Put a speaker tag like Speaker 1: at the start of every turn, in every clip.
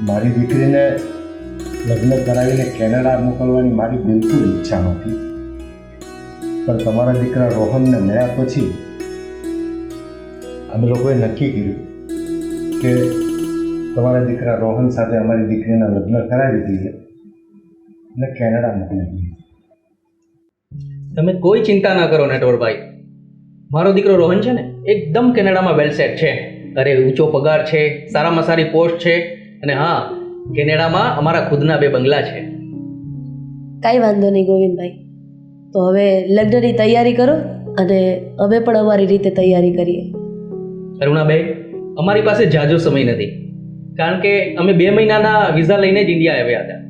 Speaker 1: મારી દીકરીને લગ્ન કરાવીને કેનેડા મોકલવાની મારી બિલકુલ ઈચ્છા નહોતી. પણ તમારા દીકરા રોહનને મળ્યા પછી અમે લોકોએ નક્કી કર્યું કે તમારા દીકરા રોહન સાથે અમારી દીકરીના લગ્ન કરાવી દઈએ અને કેનેડા મોકલી દઈએ.
Speaker 2: તમે કોઈ ચિંતા ના કરો નેટવરભાઈ મારો દીકરો રોહન છે ને, એકદમ કેનેડામાં વેલ સેટ છે. અરે, ઊંચો પગાર છે, સારામાં સારી પોસ્ટ છે. અને હા કેનેડામાં અમારા ખુદના બે બંગલા છે.
Speaker 3: કાંઈ વાંધો નહીં ગોવિંદભાઈ. તો હવે લગ્નની તૈયારી કરો અને અમે પણ અમારી રીતે તૈયારી કરીએ.
Speaker 2: અરુણાબેન અમારી પાસે જાજો સમય નથી. કારણ કે અમે બે મહિનાના વિઝા લઈને જ ઇન્ડિયા આવ્યા હતા.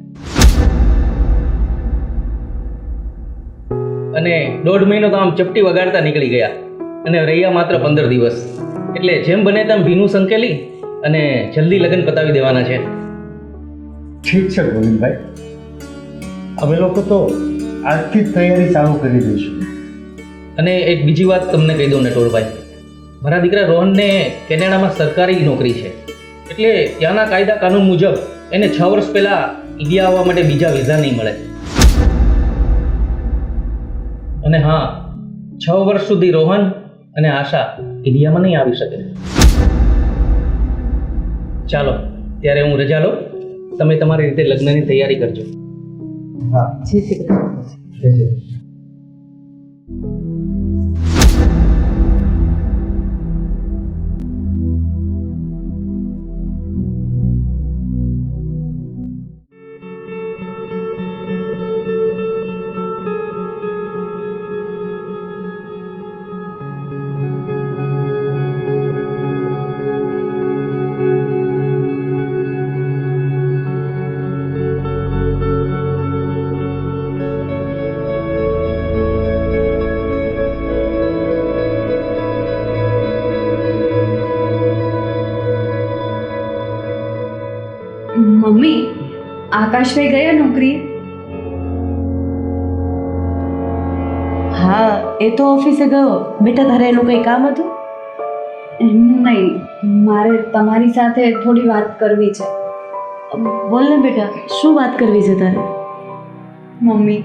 Speaker 2: અને દોઢ મહિનો તો આમ ચપટી વગાડતા નીકળી ગયા. અને રહ્યા માત્ર પંદર દિવસ. એટલે જેમ બને તેમ ભીનું સંકેલી અને જલ્દી લગ્ન પતાવી દેવાના છે.
Speaker 1: ઠીક છે ગોવિંદભાઈ. અમે લોકો તો આજથી જ તૈયારી ચાલુ કરી દઈશું.
Speaker 2: અને એક બીજી વાત તમને કહી દઉં નટોરભાઈ મારા દીકરા રોહનને કેનેડામાં સરકારી નોકરી છે. એટલે ત્યાંના કાયદા કાનૂન મુજબ એને છ વર્ષ પહેલાં ઇન્ડિયા આવવા માટે બીજા વિઝા નહીં મળે. અને હા છ વર્ષ સુધી રોહન અને આશા ઇન્ડિયામાં નહીં આવી શકે. ચાલો ત્યારે હું રજા લઉં. તમે તમારી રીતે લગ્નની તૈયારી કરજો.
Speaker 1: હા.
Speaker 3: જી શ્રી કૃષ્ણ.
Speaker 4: મમ્મી આકાશભાઈ ગયા નોકરી?
Speaker 3: હા એ તો ઓફિસે ગયો. બેટા તારે એનું કંઈ કામ હતું?
Speaker 4: નહીં મારે તમારી સાથે થોડી વાત કરવી છે.
Speaker 3: બોલ ને બેટા શું વાત કરવી છે તારે?
Speaker 4: મમ્મી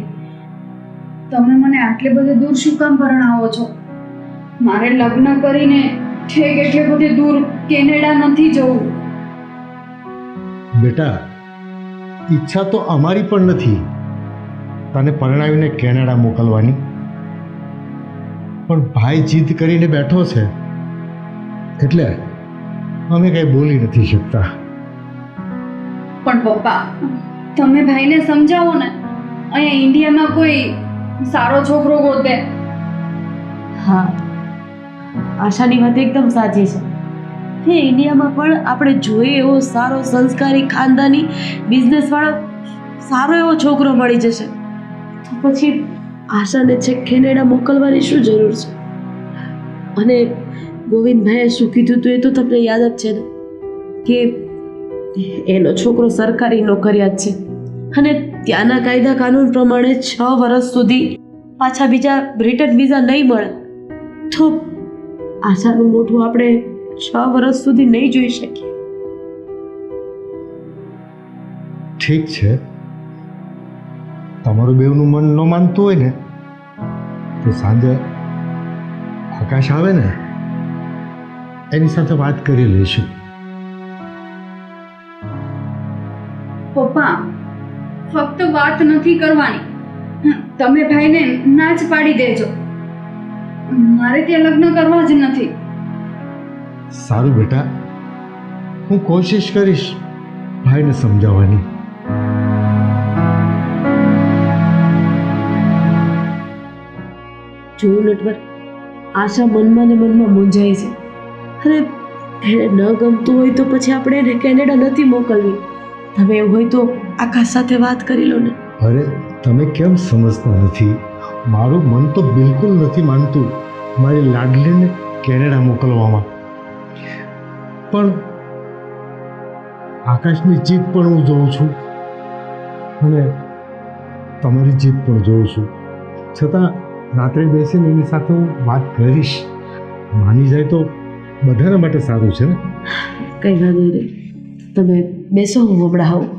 Speaker 4: તમે મને આટલે બધે દૂર શું કામ પરણાવો છો? મારે લગ્ન કરીને ઠેક એટલે બધે દૂર કેનેડા નથી જવું.
Speaker 1: બેટા ઈચ્છા તો અમારી પણ નથી. તને પરણાવીને કેનેડા મોકલવાની. પણ ભાઈ જીદ કરીને બેઠો છે. એટલે અમે કંઈ બોલી નથી શકતા.
Speaker 4: પણ પપ્પા તમે ભાઈને સમજાવો ને અહીંયા ઇન્ડિયામાં કોઈ સારો છોકરો ગોતે.
Speaker 3: હા. આશાની વાત એકદમ સાચી છે. હે ઇન્ડિયામાં પણ આપણે જોઈએ એવો સારો સંસ્કારી ખાનદાની બિઝનેસવાળો સારો એવો છોકરો મળી જશે. તો પછી આશાને છે કેનેડા મોકલવાની શું જરૂર છે? અને ગોવિંદભાઈએ શું કીધું હતું એ તો તમને યાદ જ છે ને? કે એનો છોકરો સરકારી નોકરિયાત છે અને ત્યાંના કાયદા કાનૂન પ્રમાણે છ વર્ષ સુધી પાછા બીજા રિટર્ન વિઝા નહીં મળે. તો આશાનું મોઢું આપણે છ વર્ષ સુધી નહીં જોઈ શકીએ.
Speaker 1: ઠીક છે. તમારું બેવનું મન ન માનતું હોય ને તો સાંજે આકાશ આવે ને એની સાથે વાત કરી લઈશું.
Speaker 4: પપ્પા ફક્ત વાત નથી કરવાની. તમે ભાઈને ના જ પાડી દેજો. મારે ત્યાં લગ્ન કરવા જ નથી.
Speaker 1: સારું બેટા. હું કોશિશ કરીશ ભાઈને સમજાવવાની.
Speaker 3: જોયું નટવર આશા મનમાં ને મનમાં મૂંઝાય છે. અરે એને ન ગમતું હોય તો પછી આપણે એને કેનેડા નથી મોકલવી. તમે એવું હોય તો આકાશ સાથે વાત કરી લો ને.
Speaker 1: અરે તમે કેમ સમજતા નથી? મારું મન તો બિલકુલ નથી માનતું મારી લાડલીને કેનેડા મોકલવામાં. પણ આકાશની જીત પણ હું જોઉં છું અને તમારી જીત પણ જોઉં છું. છતાં રાત્રે બેસીને એની સાથે હું વાત કરીશ. માની જાય તો બધાના માટે સારું છે ને?
Speaker 3: કઈ વાંધો નહીં. તમે બેસો હું હમણાં આવું.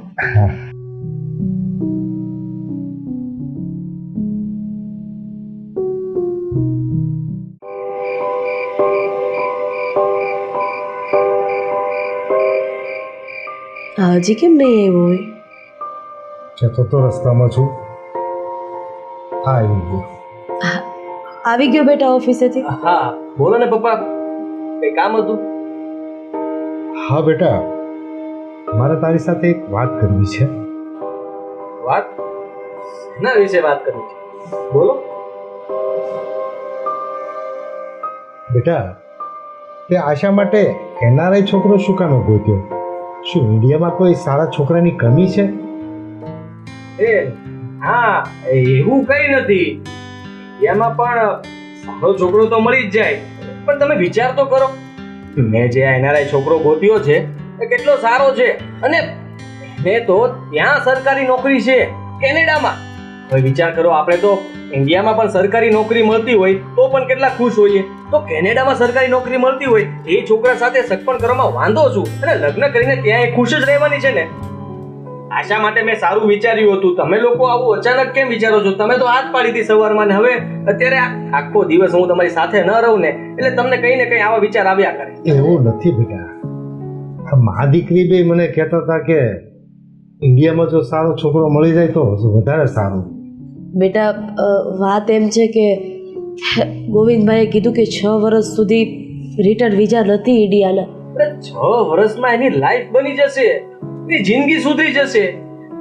Speaker 3: હજી કેમ નહીં આવ્યો હોય?
Speaker 1: જતો તો રસ્તામાં છું. હા આવી ગયો
Speaker 3: આવી ગયો બેટા ઓફિસેથી?
Speaker 5: હા બોલો ને પપ્પા કઈ કામ હતું?
Speaker 1: હા બેટા. મારે તારી સાથે એક વાત કરવી છે.
Speaker 5: વાત? એના વિશે વાત કરવી છે? બોલો.
Speaker 1: બેટા તે આશા માટે એનઆરઆઈ છોકરો શું કામ ગોત્યો શું, ઇન્ડિયામાં કોઈ સારા છોકરાની કમી છે?
Speaker 5: એ, હા એવું કઈ નથી. એમાં પણ સારો છોકરો તો મળી જ જાય. પણ તમે વિચાર તો કરો. મેં જે એનઆરઆઈ છોકરો ગોત્યો છે, એ કેટલો સારો છે. અને એને તો ત્યાં સરકારી નોકરી છે, કેનેડામાં. હવે વિચાર કરો, આપણે તો ઇન્ડિયામાં પણ સરકારી નોકરી મળતી હોય તો પણ કેટલા ખુશ હોઈએ. તો કેનેડામાં સરકારી નોકરી મળતી હોય, એ છોકરા સાથે સગપણ કરવામાં વાંધો છું અને લગ્ન કરીને ત્યાં એ ખુશ જ રહેવાની છે ને? આશા માટે મેં સારું વિચાર્યું હતું. તમે લોકો આવું અચાનક કેમ વિચારો છો? તમે તો હાથ પાડી હતી સવારમાં ને હવે અત્યારે આખો દિવસ હું તમારી સાથે ન રહું ને, એટલે તમને કઈ ને કઈ આવા વિચાર આવ્યા કરે.
Speaker 1: એવું નથી બેટા. મા દીકરી બે મને કહેતા હતા કે ઇન્ડિયામાં જો સારો છોકરો મળી જાય તો વધારે સારું.
Speaker 3: બેટા વાત એમ છે કે ગોવિંદભાઈએ કીધું કે છ વર્ષ સુધી રિટર્ન વિઝા નથી ઇન્ડિયાના.
Speaker 5: છ વર્ષમાં એની લાઈફ બની જશે. એની જિંદગી સુધરી જશે.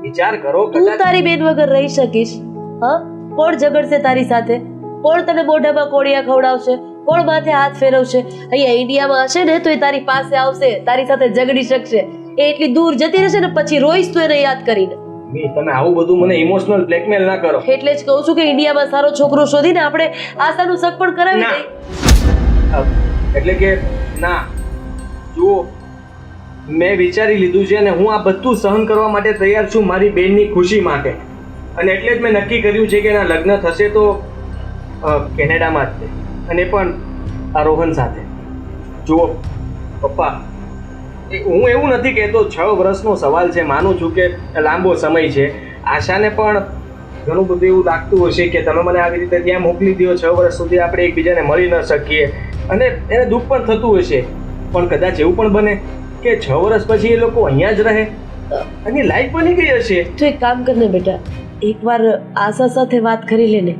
Speaker 5: વિચાર કરો
Speaker 3: તું તારી બેન વગર રહી શકીશ હા? કોણ ઝઘડશે તારી સાથે? કોણ તને મોઢામાં કોળિયા ખવડાવશે? કોણ માથે હાથ ફેરવશે? અહીંયા ઇન્ડિયામાં હશે ને તો એ તારી પાસે આવશે તારી સાથે ઝઘડી શકશે. એ એટલી દૂર જતી રહેશે ને પછી રોઈશ તું એને યાદ કરીને.
Speaker 5: મી, તમે આવું બધું મને ઇમોશનલ બ્લેકમેલ ના કરો.
Speaker 3: એટલે જ કહું છું કે ઇન્ડિયામાં સારો છોકરો શોધીને આપણે આશાનું સગપણ કરાવી
Speaker 5: ના. એટલે કે ના. જુઓ મેં વિચારી લીધું છે અને હું આ બધું સહન કરવા માટે તૈયાર છું મારી બેનની ખુશી માટે. અને એટલે જ મેં નક્કી કર્યું છે કે એના લગ્ન થશે તો કેનેડામાં જ. અને પણ આ રોહન સાથે. જુઓ પપ્પા હું એવું નથી કહેતો, છ વર્ષનો સવાલ છે, માનું છું કે લાંબો સમય છે. આશાને પણ ઘણું બધું એવું લાગતું હશે કે તમે મને આવી રીતે ત્યાં મોકલી દો છ વર્ષ સુધી આપણે એકબીજાને મળી ન શકીએ. અને એને દુઃખ પણ થતું હશે. પણ કદાચ એવું પણ બને કે છ વર્ષ પછી એ લોકો અહીંયા જ રહે. એની લાઈફ બની ગઈ હશે.
Speaker 3: તો એક કામ કરને બેટા, એકવાર આશા સાથે વાત કરી લેને.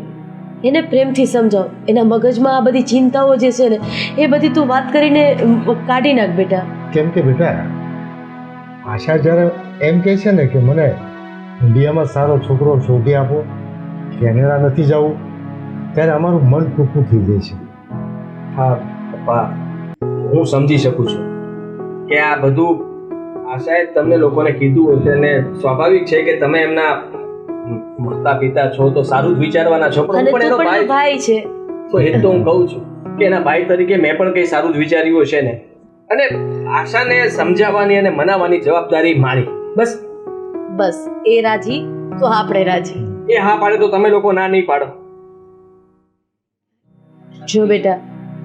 Speaker 3: એને પ્રેમથી સમજાવ. એના મગજમાં આ બધી ચિંતાઓ જે છે ને, એ બધી તું વાત કરીને કાઢી નાખ બેટા.
Speaker 1: કેમ કે બેટા આશા જ્યારે એમ કહે છે ને કે મને ઇન્ડિયામાં સારો છોકરો શોધી આપો કેનેડા નથી જવું ત્યારે અમારું મન ટૂંકું થઈ જાય છે.
Speaker 5: હા પપ્પા હું સમજી શકું છું કે આ બધું આશાએ તમને લોકોને કીધું હશે ને સ્વાભાવિક છે કે તમે એમના માતા પિતા છો તો સારું જ વિચારવાના છો પણ પણ એનો ભાઈ
Speaker 3: ભાઈ છે.
Speaker 5: તો એ તો હું કહું છું કે એના ભાઈ તરીકે મેં પણ કંઈ સારું જ વિચાર્યું હશે ને. અને આશાને સમજાવવાની અને મનાવવાની જવાબદારી મારી. બસ.
Speaker 3: બસ. એ રાજી તો આપણે રાજી.
Speaker 5: એ હા પાડે તો તમે લોકો ના નહીં પાડો.
Speaker 3: જો બેટા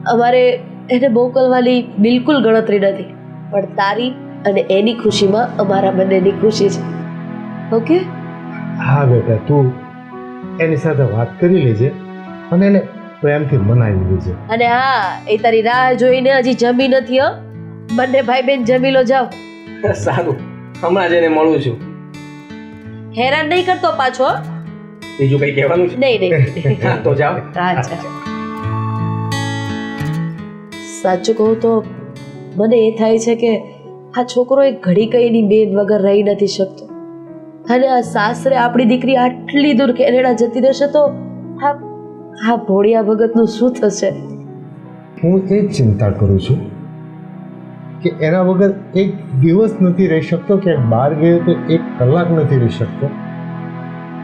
Speaker 3: અમારે એને મોકલવાની બિલકુલ ગણતરી નથી. પણ તારી અને એની ખુશીમાં અમારા બંનેની ખુશી છે. ઓકે?
Speaker 1: હા બેટા તું એની સાથે વાત કરી લેજે અને એને પ્રેમથી મનાવી લેજે.
Speaker 3: અને હા એ તારી રાહ જોઈને હજી જમી નથી હો? બંને ભાઈ બેન જમી લો જાઓ.
Speaker 5: સારું. હમણાં જઈને મળું છું.
Speaker 3: હેરાન નહીં કરતો પાછો
Speaker 5: બીજું કઈ કહેવાનું છે?
Speaker 3: નહીં નહીં.
Speaker 5: તો જાઓ.
Speaker 3: અચ્છા સાચું કહું તો મને એ થાય છે કે આ છોકરો એક ઘડી કઈની બેન વગર રહી નથી શકતો. અને આ સાસરે આપણી દીકરી આટલી દૂર કેનેડા જતી રહેશે તો આ આ ભોળિયા ભગતનું શું થશે?
Speaker 1: હું એ જ ચિંતા કરું છું કે એના વગર એક દિવસ નથી રહી શકતો કે બહાર ગયો તો એક કલાક નથી રહી શકતો.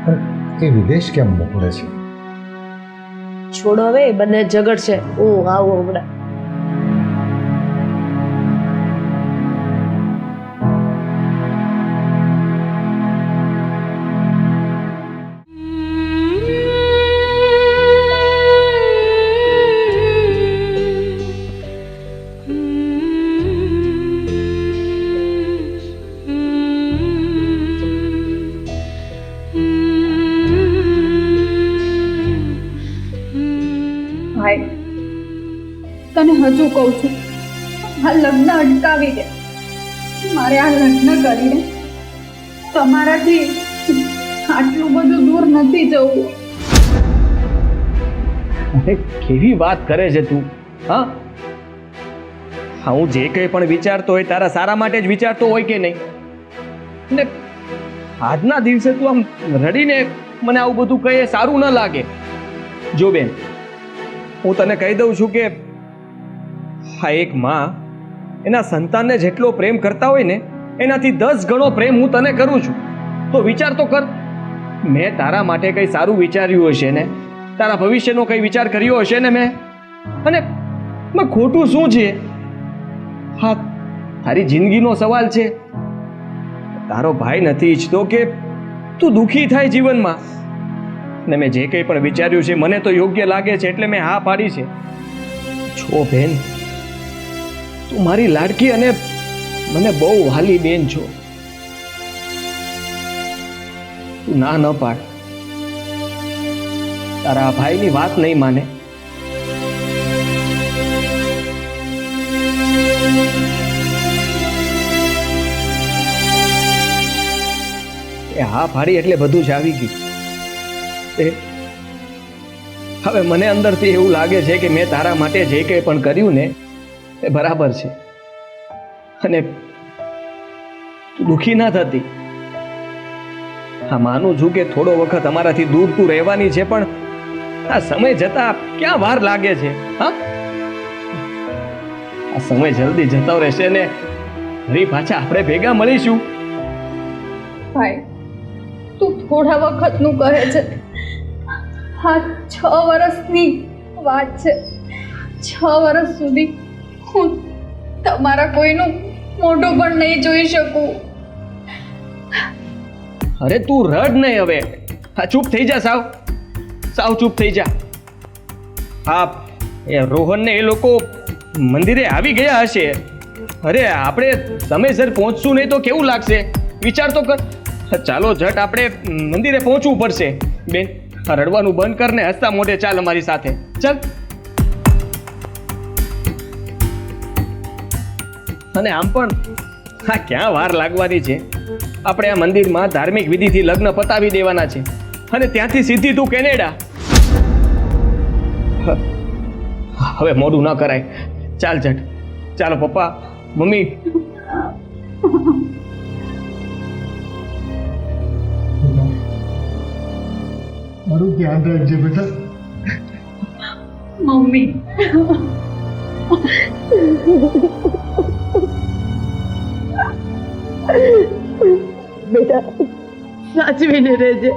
Speaker 1: પણ એ વિદેશ કેમ મોકલે છે?
Speaker 3: છોડો હવે બંને બંને ઝઘડશે. હું આવું હમણાં.
Speaker 4: લગ્ન અટકાવી દે. મારે આ લગ્ન કરીને તમારાથી આટલું બધું દૂર નથી જવું.
Speaker 5: અરે, કેવી વાત કરે છે તું? હા? હા, હું જે કંઈ પણ વિચારતો હોય તારા સારા માટે જ વિચારતો હોય કે નહીં? ને આજના દિવસે તું આમ રડીને મને આવું બધું કહે સારું ન લાગે. જો બેન, હું તને કહી દઉં છું કે હા એક માં એના સંતાનને જેટલો પ્રેમ કરતા હોય ને, એનાથી દસ ગણો પ્રેમ હું તને કરું છું. તો વિચાર તો કર. મેં તારા માટે કંઈ સારું વિચાર્યું હશે ને? તારા ભવિષ્યનો કંઈ વિચાર કર્યો હશે ને મેં? અને મેં ખોટું શું છે? હા, તારી જિંદગીનો સવાલ છે. તારો ભાઈ નથી ઈચ્છતો કે તું દુઃખી થાય જીવનમાં. ને મેં જે કંઈ પણ વિચાર્યું છે, મને તો યોગ્ય લાગે છે, એટલે મેં હા પાડી છે. છો બેન તું મારી લાડકી અને મને બહુ વાલી બેન છો. તું ના ન પાડ. તારા ભાઈની વાત નહીં માને. એ હા પાડી એટલે બધું જ આવી ગયું. એ, હવે મને અંદરથી એવું લાગે છે કે મેં તારા માટે જે કંઈ પણ કર્યું ને એ બરાબર છે. અને તું ના થતી. હા, માનું છું કે થોડો વખત અમારાથી દૂર તું રહેવાની છે, પણ આ સમય જતા ક્યાં વાર લાગે છે આ સમય જલ્દી જતો રહેશે ને ફરી પાછા આપણે ભેગા મળીશું.
Speaker 4: ભાઈ, તું થોડા વખતનું કહે છે. હા છ વર્ષની વાત છે. છ વર્ષ સુધી હું તમારા કોઈનું મોઢું પણ નહીં જોઈ શકું.
Speaker 5: અરે તું રડ નહીં હવે. હા, ચૂપ થઈ જા સાવ. સાવ ચૂપ થઈ જા. હા, એ રોહનને એ લોકો મંદિરે આવી ગયા હશે. અરે આપણે સમયસર પહોંચશું નહીં તો કેવું લાગશે? વિચાર તો કર. ચાલો ઝટ આપણે મંદિરે પહોંચવું પડશે. બેન રડવાનું બંધ કર ને હસતા મોઢે ચાલ અમારી સાથે. ચાલ. અને આમ પણ હા ક્યાં વાર લાગવાની છે? આપણે આ મંદિરમાં ધાર્મિક વિધિથી લગ્ન પતાવી દેવાના છે. અને ત્યાંથી સીધી તું કેનેડા. હવે મોડું ન કરાય. ચાલ જટ. ચાલો પપ્પા. મમ્મી.
Speaker 1: મારું ધ્યાન રાખજે બેટા.
Speaker 4: મમ્મી.
Speaker 3: બેટા, સાચવીને રહેજે.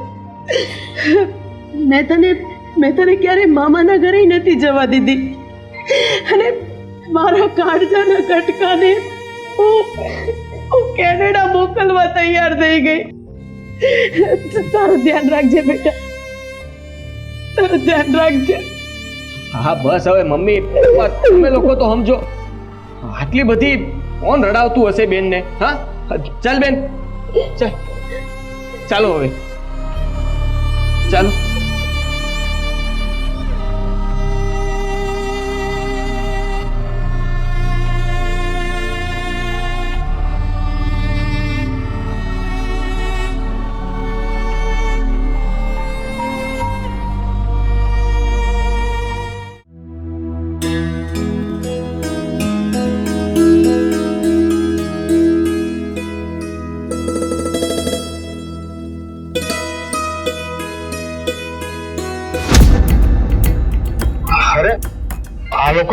Speaker 3: મેં તને મેં તને ક્યારેય મામાના ઘરે નથી જવા દીધી. અને મારા કાળજાના કટકાને હું કેનેડા મોકલવા તૈયાર થઈ ગઈ. તારું ધ્યાન રાખજે બેટા. તારું ધ્યાન રાખજે.
Speaker 5: હા, બસ હવે, મમ્મી, તમે લોકો તો સમજો. આટલી બધી કોણ રડાવતું હશે બેનને, હા? ચાલ બેન. ચાલ. ચાલો હવે. ચાલો.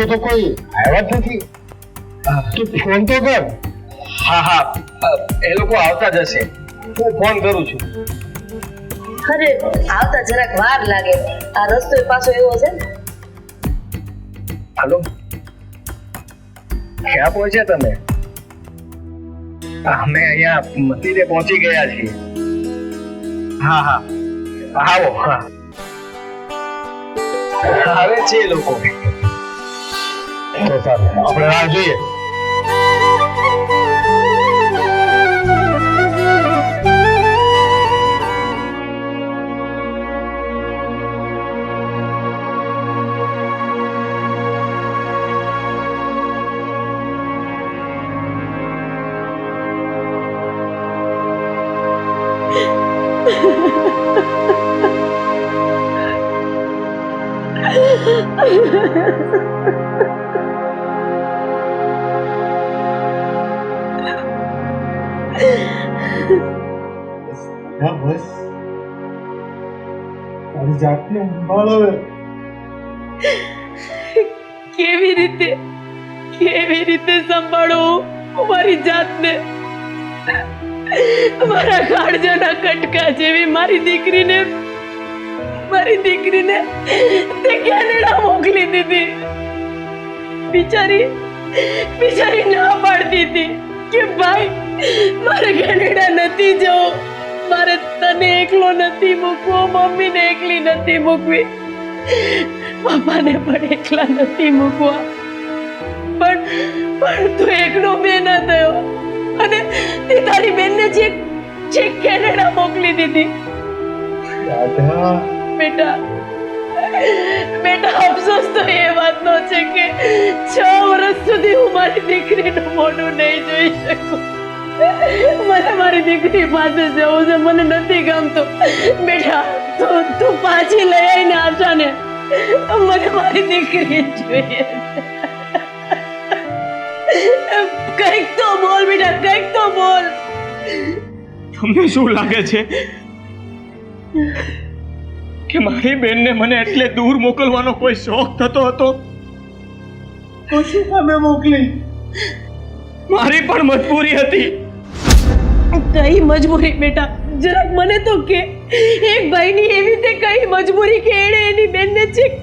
Speaker 1: લોકો તો કોઈ આવ્યા જ નથી. તું ફોન તો કર.
Speaker 5: હા હા. એ લોકો આવતા જ હશે. હું ફોન કરું છું.
Speaker 3: અરે આવતા જરાક વાર લાગે. આ રસ્તો પાછો એવો છે ને?
Speaker 5: હાલો? ક્યાં પહોંચ્યા તમે? અમે અહીંયા મંદિરે પહોંચી ગયા છીએ. હા હા. આવો હા. આવે છે એ લોકો.
Speaker 1: આપણે રાહ જોઈએ. જાતને સંભાળ હવે
Speaker 3: કેવી રીતે કેવી રીતે સંભાળું હું મારી જાતને મારા કાળજાના કટકા જેવી મારી દીકરીને મારી દીકરીને તે કેનેડા મોકલી દીધી બિચારી બિચારી ના પાડતી હતી કે ભાઈ મારે કેનેડા નથી જવું મારે તને એકલો નથી મૂકવો મમ્મીને એકલી નથી મૂકવી. પપ્પાને પણ એકલા નથી મૂકવા. પણ પણ તું એકલો બે ન થયો. અને તે તારી બેનને જે જે કેનેડા મોકલી દીધી. બેટા બેટા અફસોસ તો એ વાતનો છે કે છ વર્ષ સુધી હું મારી દીકરીનું મોઢું નહીં જોઈ શકું. મને મારી દીકરી પાસે જવું છે મને નથી ગમતું. બેટા તું તું પાછી લઈ આવીને આશાને મને મારી દીકરી જોઈએ. કંઈક તો બોલ બેટા કંઈક તો બોલ.
Speaker 5: તમને શું લાગે છે કે મારી બેનને મને એટલે દૂર મોકલવાનો કોઈ શોખ થતો હતો?
Speaker 1: તો શું કામે મોકલી.
Speaker 5: મારી પણ મજબૂરી હતી.
Speaker 3: કઈ મજબૂરી બેટા. જરાક મને તો કે એક ભાઈની એવી તે કઈ મજબૂરી કે એણે એની બેનને ચેક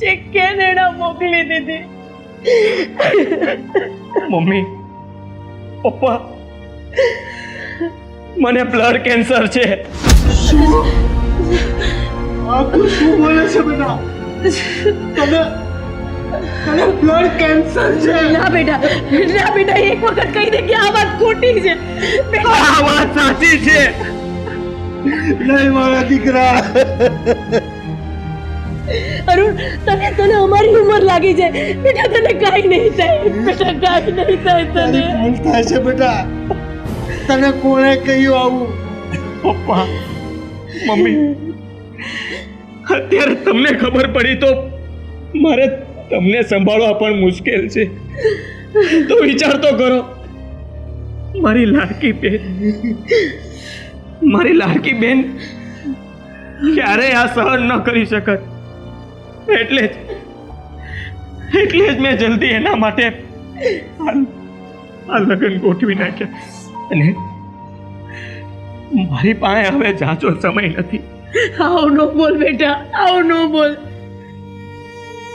Speaker 3: ચેક કેનેડા મોકલી દીધી.
Speaker 5: મમ્મી પપ્પા મને બ્લડ કેન્સર છે.
Speaker 1: આ તું શું બોલે છે બેટા? તને બ્લડ કેન્સર છે.
Speaker 3: ના બેટા ના બેટા એક વખત કહી દે કે આ વાત ખોટી છે. બેટા
Speaker 5: આ વાત સાચી છે.
Speaker 1: નહીં મારા દીકરા.
Speaker 3: અરુણ તને તને અમારી ઉંમર લાગી છે બેટા તને કાઈ નહીં થાય. બેટા કાઈ નહીં થાય તને.
Speaker 1: ભૂલ થાય છે બેટા. તને કોણે કહ્યું આવું?
Speaker 5: પપ્પા મમ્મી અત્યારે તમને ખબર પડી તો મારે તમને સંભાળવા પણ મુશ્કેલ છે. તો વિચાર તો કરો. મારી લાડકી બેન મારી લાડકી બેન ક્યારેય આ સહન ન કરી શકત. એટલે જ એટલે જ મેં જલ્દી એના માટે આ લગ્ન ગોઠવી નાખ્યા. અને મારી પાસે હવે જાજો સમય નથી.
Speaker 3: આવ નો બોલ બેટા આવ નો બોલ.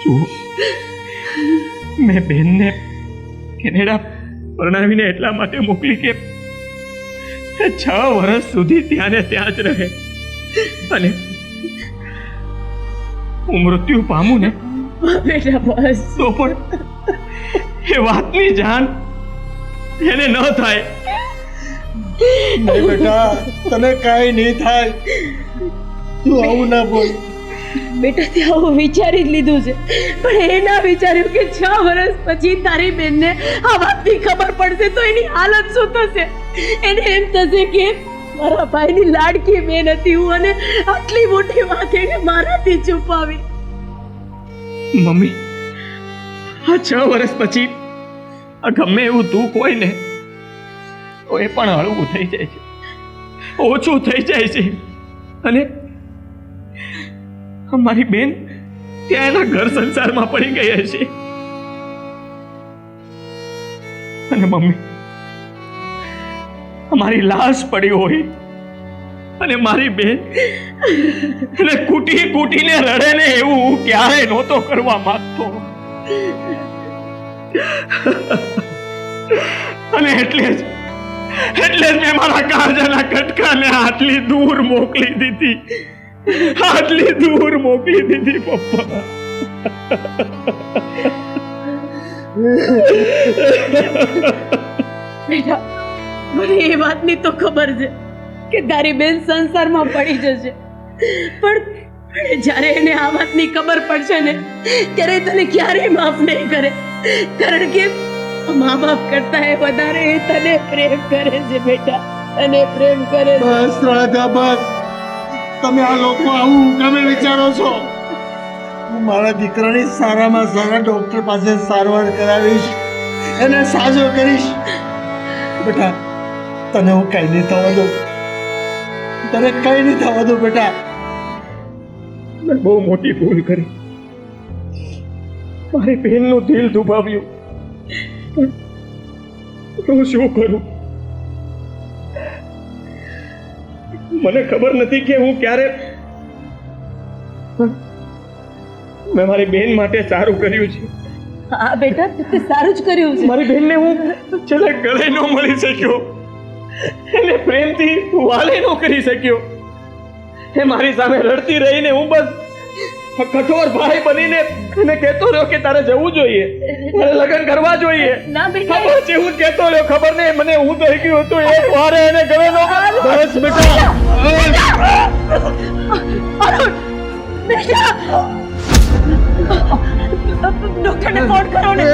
Speaker 5: જુઓ. મેં બેનને કેનેડા પરણાવીને એટલા માટે મોકલી કે છ વર્ષ સુધી ત્યાં ને ત્યાં જ રહે. અને હું મૃત્યુ પામું ને
Speaker 3: બેટા બસ.
Speaker 5: તો પણ એ વાતની જાણ એને ન થાય.
Speaker 1: નહીં બેટા તને કાંઈ નહીં થાય. તું આવું ના બોલ.
Speaker 3: બેટા તે આવું વિચારી જ લીધું છે. પણ એ ના વિચાર્યું કે છ વર્ષ પછી તારી બેનને આ વાતની ખબર પડશે તો એની હાલત શું થશે? એને એમ થશે કે મારા ભાઈની લાડકી બેન હતી હું અને આટલી મોટી વાત એને મારાથી છુપાવી.
Speaker 5: મમ્મી, આ છ વર્ષ પછી આ ગમે એવું દુઃખ હોય ને, તો એ પણ હળવું થઈ જાય છે. ઓછું થઈ જાય છે. અને મારી બેન ત્યાં એના ઘર સંસારમાં પડી ગઈ હશે. અને મમ્મી અમારી લાશ પડી હોય અને મારી બેન અને કૂટી કૂટીને રડે ને એવું હું ક્યારેય નહોતો કરવા માંગતો. અને એટલે જ એટલે જ મેં મારા કાળજાના કટકાને આટલી દૂર મોકલી દીધી. આટલી દૂર મોકલી દીધી પપ્પા.
Speaker 3: બેટા મને એ વાતની તો ખબર છે કે તારી બેન સંસારમાં પડી જશે. પણ જ્યારે એને આ વાતની ખબર પડશે ને ત્યારે તને ક્યારેય માફ નહીં કરે. કારણ કે મા બાપ કરતા એ વધારે તને પ્રેમ કરે છે બેટા અને પ્રેમ કરે
Speaker 1: બસ રાધા બસ. તમે આ લોકો આવું કમે વિચારો છો? હું મારા દીકરાની સારામાં સારા ડોક્ટર પાસે સારવાર કરાવીશ, એને સાજો કરીશ. બેટા, તને હું કઈ નહીં થવા દઉં. તને કઈ નહીં થવા દઉં, બેટા.
Speaker 5: મેં બહુ મોટી ભૂલ કરી. મારી બહેનનું દિલ દુભાવ્યું. પણ હું શું કરું? મને ખબર નથી કે હું ક્યારે મેં મારી બેન માટે સારું કર્યું છે.
Speaker 3: હા બેટા તે સારું જ કર્યું છે.
Speaker 5: મારી બેનને હું છેલ્લે ગળે ન મળી શક્યો. એને પ્રેમથી વાલે ન કરી શક્યો. એ મારી સામે રડતી રહીને હું બસ કઠોર ભાઈ બનીને એને કહેતો રહ્યો કે તારે જવું જોઈએ. તારે લગ્ન કરવા જોઈએ.
Speaker 3: ના બેટા.
Speaker 5: ખબર છે હું કહેતો રહ્યો ખબર નહીં મને હું થઈ ગયું હતું. એક વારે એને ગળે નો બસ બેટા.
Speaker 3: અરુણ બેટા. ડોક્ટરને ફોન કરો ને.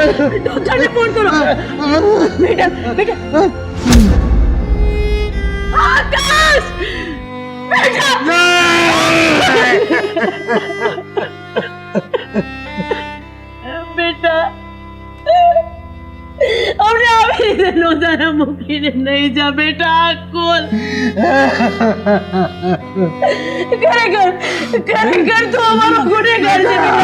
Speaker 3: ડોક્ટરને ફોન કરો. બેટા બેટા. આકાશ! બેટા! રીતે નોંધારા મૂકીને નહીં જા બેટા આ કોલ ખરેખર ખરેખર તો અમારો ગુનેગાર છે બેટા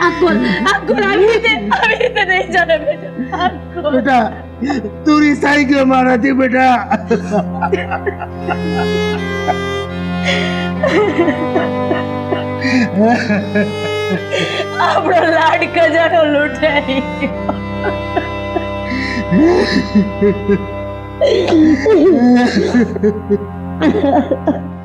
Speaker 3: આ કોલ આ કોલ આવી રીતે આવી રીતે નહીં જાને બેટા આ કોલ
Speaker 1: બેટા તું રિસાઈ ગયો મારાથી બેટા
Speaker 3: આપણો લાડ ખજાનો લૂંટાઈ ગયો Ha ha ha.